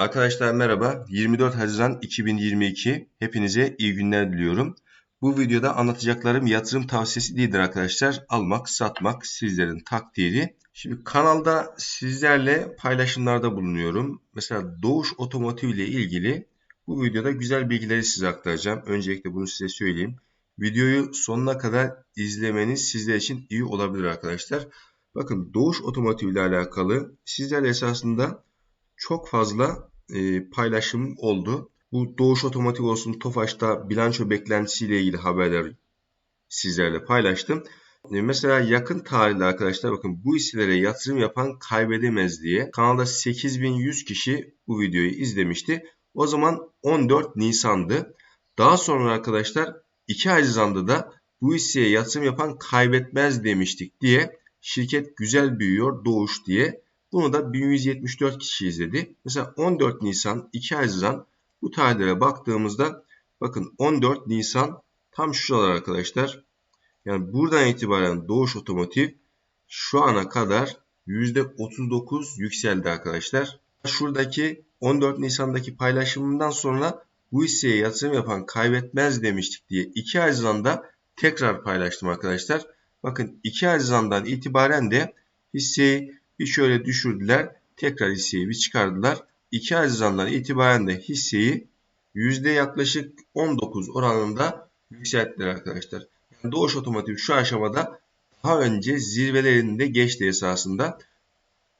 Arkadaşlar merhaba. 24 Haziran 2022. Hepinize iyi günler diliyorum. Bu videoda anlatacaklarım yatırım tavsiyesi değildir arkadaşlar. Almak, satmak sizlerin takdiri. Şimdi kanalda sizlerle paylaşımlarda bulunuyorum. Mesela Doğuş Otomotiv ile ilgili bu videoda güzel bilgileri size aktaracağım. Öncelikle bunu size söyleyeyim. Videoyu sonuna kadar izlemeniz sizler için iyi olabilir arkadaşlar. Bakın Doğuş Otomotiv ile alakalı sizler esasında çok fazla e, paylaşım oldu. Bu Doğuş Otomotiv olsun Tofaş'ta bilanço beklentisiyle ilgili haberler sizlerle paylaştım. E, mesela yakın tarihte arkadaşlar bakın bu hisselere yatırım yapan kaybedemez diye kanalda 8100 kişi bu videoyu izlemişti. O zaman 14 Nisan'dı. Daha sonra arkadaşlar 2 Haziran'da da bu hisseye yatırım yapan kaybetmez demiştik diye şirket güzel büyüyor Doğuş diye bunu da 1174 kişi izledi. Mesela 14 Nisan, 2 Haziran bu tarihlere baktığımızda bakın 14 Nisan tam şuralar arkadaşlar. Yani buradan itibaren Doğuş Otomotiv şu ana kadar %39 yükseldi arkadaşlar. Şuradaki 14 Nisan'daki paylaşımından sonra bu hisseye yatırım yapan kaybetmez demiştik diye 2 Haziran'da tekrar paylaştım arkadaşlar. Bakın 2 Haziran'dan itibaren de hisseyi bir şöyle düşürdüler. Tekrar hisseyi bir çıkardılar. 2 Haziran'dan itibaren de hisseyi yüzde yaklaşık 19 oranında yükselttiler arkadaşlar. Yani Doğuş Otomotiv şu aşamada daha önce zirvelerinde geçti esasında.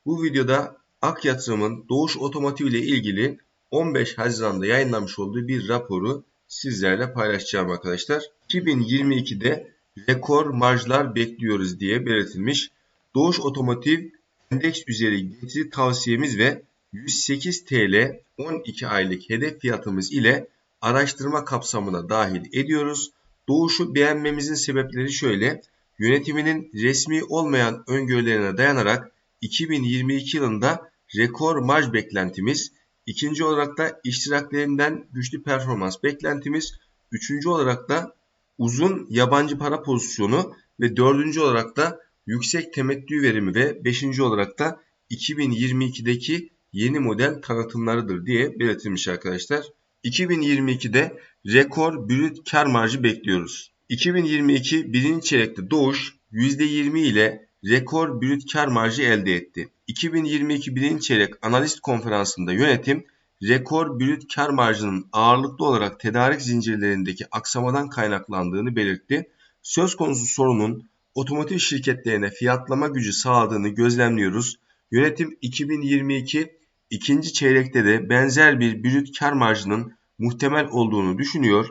Bu videoda Ak Yatırım'ın Doğuş Otomotiv ile ilgili 15 Haziran'da yayınlamış olduğu bir raporu sizlerle paylaşacağım arkadaşlar. 2022'de rekor marjlar bekliyoruz diye belirtilmiş. Doğuş Otomotiv endeks üzeri getiri tavsiyemiz ve 108 TL 12 aylık hedef fiyatımız ile araştırma kapsamına dahil ediyoruz. Doğuşu beğenmemizin sebepleri şöyle. Yönetiminin resmi olmayan öngörülerine dayanarak 2022 yılında rekor marj beklentimiz, ikinci olarak da iştiraklerinden güçlü performans beklentimiz, üçüncü olarak da uzun yabancı para pozisyonu ve dördüncü olarak da yüksek temettü verimi ve 5. olarak da 2022'deki yeni model tanıtımlarıdır diye belirtilmiş arkadaşlar. 2022'de rekor brüt kar marjı bekliyoruz. 2022 birinci çeyrekte Doğuş %20 ile rekor brüt kar marjı elde etti. 2022 birinci çeyrek analist konferansında yönetim rekor brüt kar marjının ağırlıklı olarak tedarik zincirlerindeki aksamadan kaynaklandığını belirtti. Söz konusu sorunun otomotiv şirketlerine fiyatlama gücü sağladığını gözlemliyoruz. Yönetim 2022 ikinci çeyrekte de benzer bir brüt kar marjının muhtemel olduğunu düşünüyor.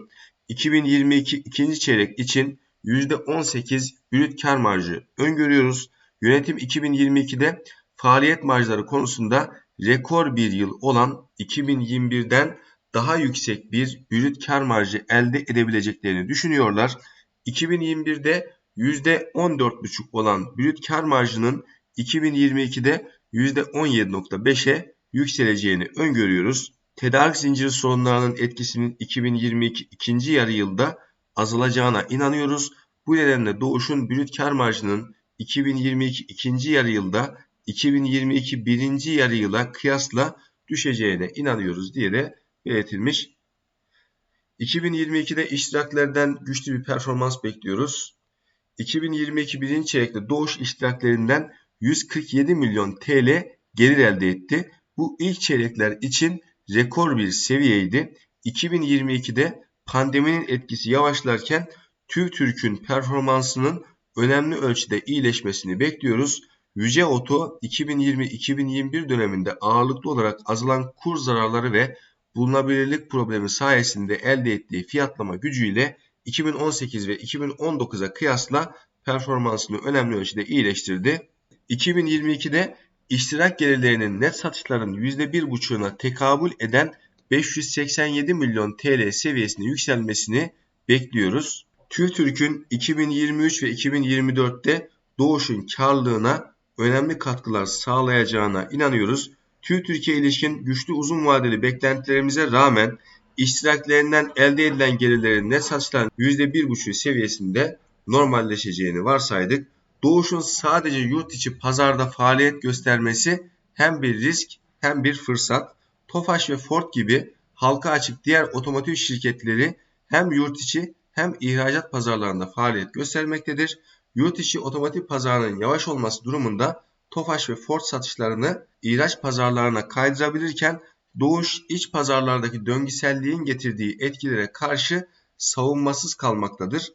2022 ikinci çeyrek için %18 brüt kar marjı öngörüyoruz. Yönetim 2022'de faaliyet marjları konusunda rekor bir yıl olan 2021'den daha yüksek bir brüt kar marjı elde edebileceklerini düşünüyorlar. 2021'de %14,5 olan brüt kar marjının 2022'de %17,5'e yükseleceğini öngörüyoruz. Tedarik zinciri sorunlarının etkisinin 2022 ikinci yarı yılda azalacağına inanıyoruz. Bu nedenle Doğuş'un brüt kar marjının 2022 ikinci yarı yılda 2022 birinci yarı yıla kıyasla düşeceğine inanıyoruz diye de belirtilmiş. 2022'de iştiraklerden güçlü bir performans bekliyoruz. 2022 birinci çeyrekte Doğuş iştiraklerinden 147 milyon TL gelir elde etti. Bu ilk çeyrekler için rekor bir seviyeydi. 2022'de pandeminin etkisi yavaşlarken TÜVTÜRK'ün performansının önemli ölçüde iyileşmesini bekliyoruz. Yüce Oto 2020-2021 döneminde ağırlıklı olarak azalan kur zararları ve bulunabilirlik problemi sayesinde elde ettiği fiyatlama gücüyle 2018 ve 2019'a kıyasla performansını önemli ölçüde iyileştirdi. 2022'de iştirak gelirlerinin net satışların %1,5'una tekabül eden 587 milyon TL seviyesine yükselmesini bekliyoruz. TÜRK'ün 2023 ve 2024'te Doğuş'un karlılığına önemli katkılar sağlayacağına inanıyoruz. TÜRK'e ilişkin güçlü uzun vadeli beklentilerimize rağmen iştiraklerinden elde edilen gelirlerin net satışların %1,5 seviyesinde normalleşeceğini varsaydık. Doğuş'un sadece yurt içi pazarda faaliyet göstermesi hem bir risk hem bir fırsat. Tofaş ve Ford gibi halka açık diğer otomotiv şirketleri hem yurt içi hem ihracat pazarlarında faaliyet göstermektedir. Yurt içi otomotiv pazarının yavaş olması durumunda Tofaş ve Ford satışlarını ihraç pazarlarına kaydırabilirken Doğuş iç pazarlardaki döngüselliğin getirdiği etkilere karşı savunmasız kalmaktadır.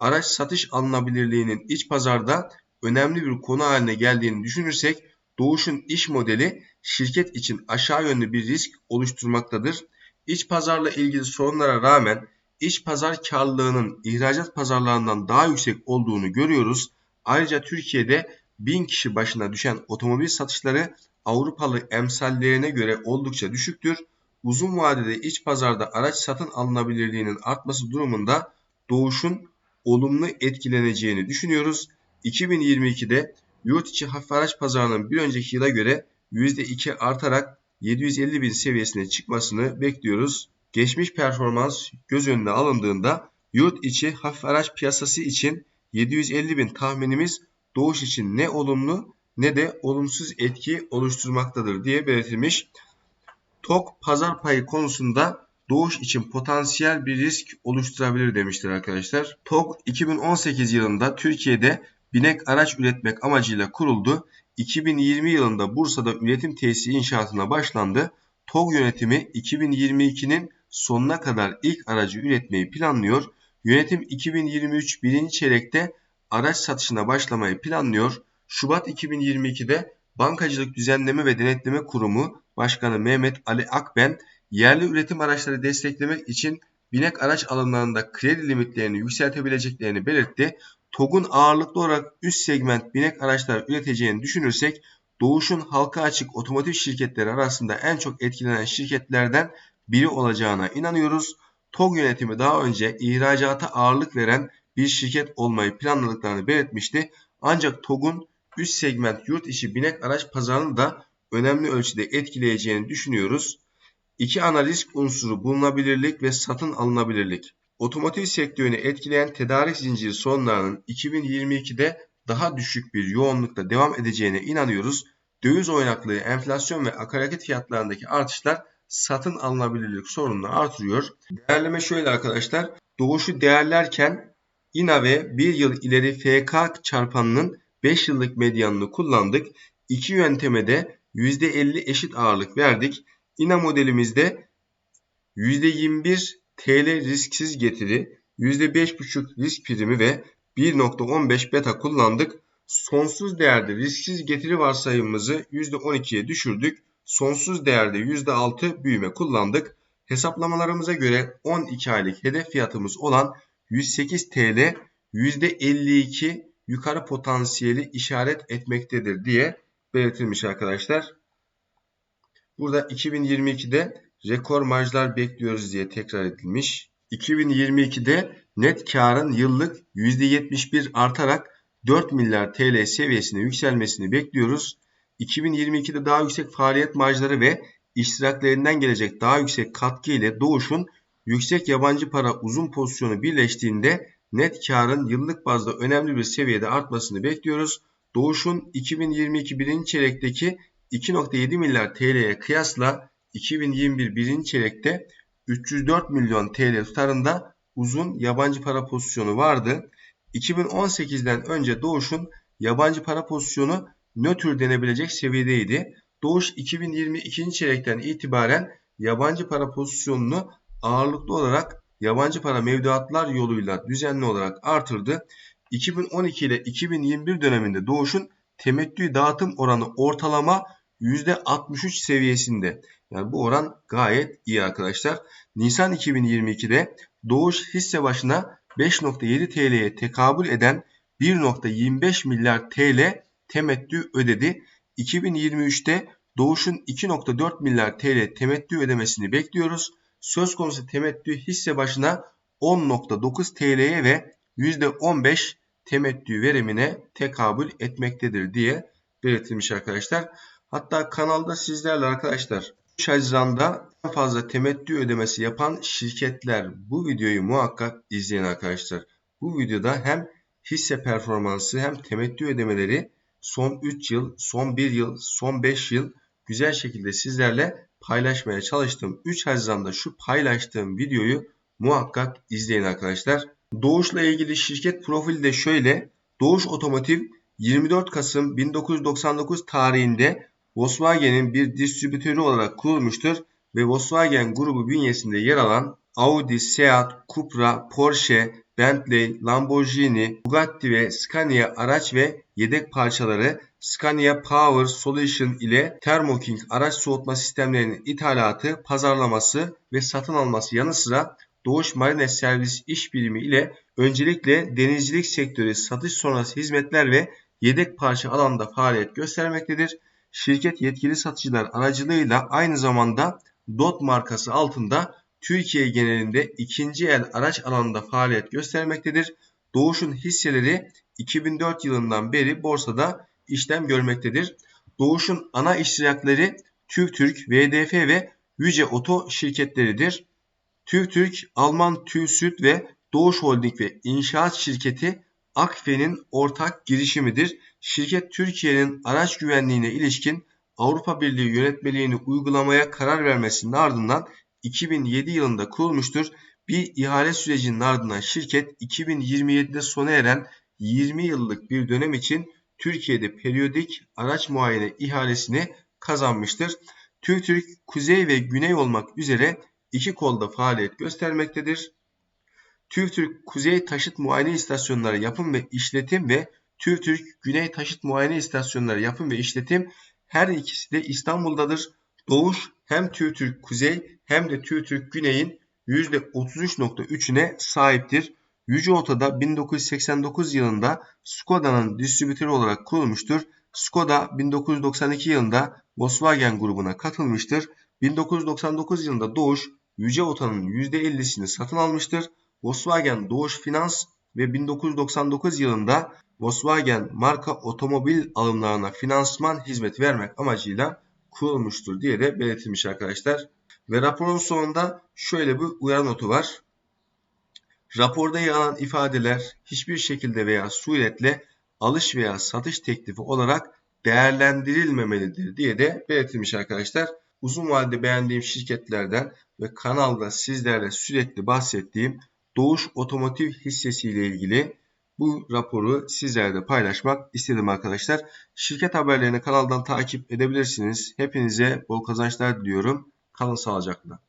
Araç satış alınabilirliğinin iç pazarda önemli bir konu haline geldiğini düşünürsek Doğuş'un iş modeli şirket için aşağı yönlü bir risk oluşturmaktadır. İç pazarla ilgili sorunlara rağmen iç pazar karlılığının ihracat pazarlarından daha yüksek olduğunu görüyoruz. Ayrıca Türkiye'de 1000 kişi başına düşen otomobil satışları Avrupalı emsallerine göre oldukça düşüktür. Uzun vadede iç pazarda araç satın alınabilirliğinin artması durumunda doğuşun olumlu etkileneceğini düşünüyoruz. 2022'de yurt içi hafif araç pazarının bir önceki yıla göre %2 artarak 750 bin seviyesine çıkmasını bekliyoruz. Geçmiş performans göz önüne alındığında yurt içi hafif araç piyasası için 750 bin tahminimiz doğuş için ne olumlu ne de olumsuz etki oluşturmaktadır diye belirtilmiş. TOK pazar payı konusunda doğuş için potansiyel bir risk oluşturabilir demiştir arkadaşlar. TOK 2018 yılında Türkiye'de binek araç üretmek amacıyla kuruldu. 2020 yılında Bursa'da üretim tesisi inşaatına başlandı. TOG yönetimi 2022'nin sonuna kadar ilk aracı üretmeyi planlıyor. Yönetim 2023 birinci çeyrekte araç satışına başlamayı planlıyor. Şubat 2022'de Bankacılık Düzenleme ve Denetleme Kurumu Başkanı Mehmet Ali Akben yerli üretim araçları desteklemek için binek araç alanlarında kredi limitlerini yükseltebileceklerini belirtti. TOG'un ağırlıklı olarak üst segment binek araçlar üreteceğini düşünürsek Doğuş'un halka açık otomotiv şirketleri arasında en çok etkilenen şirketlerden biri olacağına inanıyoruz. TOG yönetimi daha önce ihracata ağırlık veren bir şirket olmayı planladıklarını belirtmişti. Ancak TOG'un üst segment yurt içi binek araç pazarını da önemli ölçüde etkileyeceğini düşünüyoruz. İki ana risk unsuru bulunabilirlik ve satın alınabilirlik. Otomotiv sektörünü etkileyen tedarik zinciri sorunlarının 2022'de daha düşük bir yoğunlukta devam edeceğine inanıyoruz. Döviz oynaklığı, enflasyon ve akaryakıt fiyatlarındaki artışlar satın alınabilirlik sorununu artırıyor. Değerleme şöyle arkadaşlar. Doğuşu değerlerken INA ve 1 yıl ileri FK çarpanının 5 yıllık medyanını kullandık. İki yönteme de %50 eşit ağırlık verdik. INA modelimizde %21 TL risksiz getiri, %5,5 risk primi ve 1.15 beta kullandık. Sonsuz değerde risksiz getiri varsayımımızı %12'ye düşürdük. Sonsuz değerde %6 büyüme kullandık. Hesaplamalarımıza göre 12 aylık hedef fiyatımız olan 108 TL %52 yukarı potansiyeli işaret etmektedir diye belirtilmiş arkadaşlar. Burada 2022'de rekor marjlar bekliyoruz diye tekrar edilmiş. 2022'de net karın yıllık %71 artarak 4 milyar TL seviyesine yükselmesini bekliyoruz. 2022'de daha yüksek faaliyet marjları ve iştiraklerinden gelecek daha yüksek katkı ile Doğuş'un yüksek yabancı para uzun pozisyonu birleştiğinde net karın yıllık bazda önemli bir seviyede artmasını bekliyoruz. Doğuş'un 2022 birinci çeyrekteki 2.7 milyar TL'ye kıyasla 2021 birinci çeyrekte 304 milyon TL tutarında uzun yabancı para pozisyonu vardı. 2018'den önce Doğuş'un yabancı para pozisyonu nötr denebilecek seviyedeydi. Doğuş 2022. çeyrekten itibaren yabancı para pozisyonunu ağırlıklı olarak yabancı para mevduatlar yoluyla düzenli olarak artırdı. 2012 ile 2021 döneminde Doğuş'un temettü dağıtım oranı ortalama %63 seviyesinde. Yani bu oran gayet iyi arkadaşlar. Nisan 2022'de Doğuş hisse başına 5.7 TL'ye tekabül eden 1.25 milyar TL temettü ödedi. 2023'te Doğuş'un 2.4 milyar TL temettü ödemesini bekliyoruz. Söz konusu temettü hisse başına 10.9 TL'ye ve %15 temettü verimine tekabül etmektedir diye belirtilmiş arkadaşlar. Hatta kanalda sizlerle arkadaşlar 3 Haziran'da en fazla temettü ödemesi yapan şirketler bu videoyu muhakkak izleyin arkadaşlar. Bu videoda hem hisse performansı hem temettü ödemeleri son 3 yıl, son 1 yıl, son 5 yıl güzel şekilde sizlerle paylaşmaya çalıştım. 3 Haziran'da şu paylaştığım videoyu muhakkak izleyin arkadaşlar. Doğuş'la ilgili şirket profili de şöyle. Doğuş Otomotiv 24 Kasım 1999 tarihinde Volkswagen'in bir distribütörü olarak kurulmuştur ve Volkswagen grubu bünyesinde yer alan Audi, Seat, Cupra, Porsche, Bentley, Lamborghini, Bugatti ve Scania araç ve yedek parçaları Scania Power Solution ile Thermo King araç soğutma sistemlerinin ithalatı, pazarlaması ve satın alması yanı sıra Doğuş Marine Servis İş Birimi ile öncelikle denizcilik sektörü satış sonrası hizmetler ve yedek parça alanında faaliyet göstermektedir. Şirket yetkili satıcılar aracılığıyla aynı zamanda DOT markası altında Türkiye genelinde ikinci el araç alanında faaliyet göstermektedir. Doğuş'un hisseleri 2004 yılından beri borsada işlem görmektedir. Doğuş'un ana iştirakleri TÜVTÜRK, VDF ve Yüce Oto şirketleridir. TÜVTÜRK, Alman TÜV Süt ve Doğuş Holding ve İnşaat Şirketi Akfe'nin ortak girişimidir. Şirket Türkiye'nin araç güvenliğine ilişkin Avrupa Birliği yönetmeliğini uygulamaya karar vermesinin ardından 2007 yılında kurulmuştur. Bir ihale sürecinin ardından şirket 2027'de sona eren 20 yıllık bir dönem için Türkiye'de periyodik araç muayene ihalesini kazanmıştır. TÜRK kuzey ve güney olmak üzere iki kolda faaliyet göstermektedir. TÜRK Kuzey Taşıt Muayene İstasyonları Yapım ve İşletim ve TÜRK Güney Taşıt Muayene İstasyonları Yapım ve İşletim her ikisi de İstanbul'dadır. Doğuş hem TÜRK Kuzey hem de TÜRK Güney'in %33.3'üne sahiptir. Yüce Ota'da 1989 yılında Skoda'nın distribütörü olarak kurulmuştur. Skoda 1992 yılında Volkswagen grubuna katılmıştır. 1999 yılında Doğuş Yüce Ota'nın %50'sini satın almıştır. Volkswagen Doğuş Finans ve 1999 yılında Volkswagen marka otomobil alımlarına finansman hizmet vermek amacıyla kurulmuştur diye de belirtilmiş arkadaşlar. Ve raporun sonunda şöyle bir uyarı notu var. Raporda yer alan ifadeler hiçbir şekilde veya suretle alış veya satış teklifi olarak değerlendirilmemelidir diye de belirtilmiş arkadaşlar. Uzun vadede beğendiğim şirketlerden ve kanalda sizlerle sürekli bahsettiğim Doğuş Otomotiv hissesiyle ilgili bu raporu sizlerle paylaşmak istedim arkadaşlar. Şirket haberlerini kanaldan takip edebilirsiniz. Hepinize bol kazançlar diliyorum. Kalın sağlıcakla.